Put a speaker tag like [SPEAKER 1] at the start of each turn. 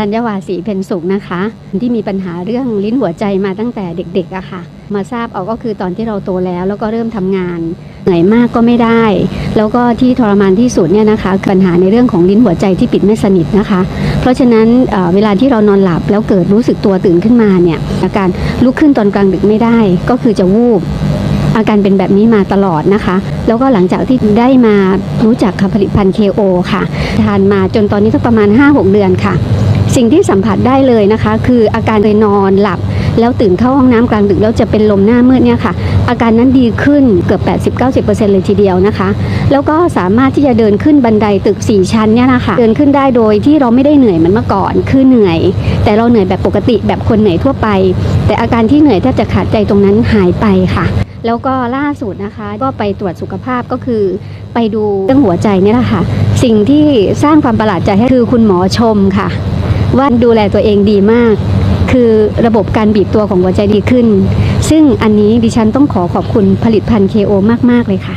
[SPEAKER 1] รัญญวาสีเพนสุขนะคะ ที่มีปัญหาเรื่องลิ้นหัวใจมาตั้งแต่เด็กๆอะค่ะ มาทราบเอาก็คือตอนที่เราโตแล้ว แล้วก็เริ่มทำงานเหนื่อยมากก็ไม่ได้ แล้วก็ที่ทรมานที่สุดเนี่ยนะคะ ปัญหาในเรื่องของลิ้นหัวใจที่ปิดไม่สนิทนะคะ เพราะฉะนั้นเเวลาที่เรานอนหลับแล้วเกิดรู้สึกตัวตื่นขึ้นมาเนี่ยอาการลุกขึ้นตอนกลางดึกไม่ได้ ก็คือจะวูบอาการเป็นแบบนี้มาตลอดนะคะ แล้วก็หลังจากที่ได้มารู้จักค่ะผลิตภัณฑ์ KO ค่ะ ทานมาจนตอนนี้สักประมาณ 5-6 เดือนค่ะ สิ่งที่สัมผัสได้เลยนะคะ คืออาการเลยนอนหลับ แล้วตื่นเข้าห้องน้ำกลางดึกแล้วจะเป็นลมหน้ามืดเนี่ยค่ะ อาการนั้นดีขึ้นเกือบ 80-90%เลยทีเดียวนะคะ แล้วก็สามารถที่จะเดินขึ้นบันไดตึก 4 ชั้นเนี่ยนะคะเดินขึ้นได้โดยที่เราไม่ได้เหนื่อยเหมือนเมื่อก่อนคือเหนื่อย แต่เราเหนื่อยแบบปกติแบบคนเหนื่อยทั่วไป แต่อาการที่เหนื่อยแทบจะขาดใจตรงนั้นหายไปค่ะแล้วก็ล่าสุดนะคะก็ไปตรวจสุขภาพก็คือ ไปดูเรื่องหัวใจเนี่ยแหละค่ะ สิ่งที่สร้างความประหลาดใจให้คือคุณหมอชมค่ะ ว่าดูแลตัวเองดีมาก คือระบบการบีบตัวของหัวใจดีขึ้น ซึ่งอันนี้ดิฉันต้องขอขอบคุณผลิตภัณฑ์ KO มาก ๆ เลยค่ะ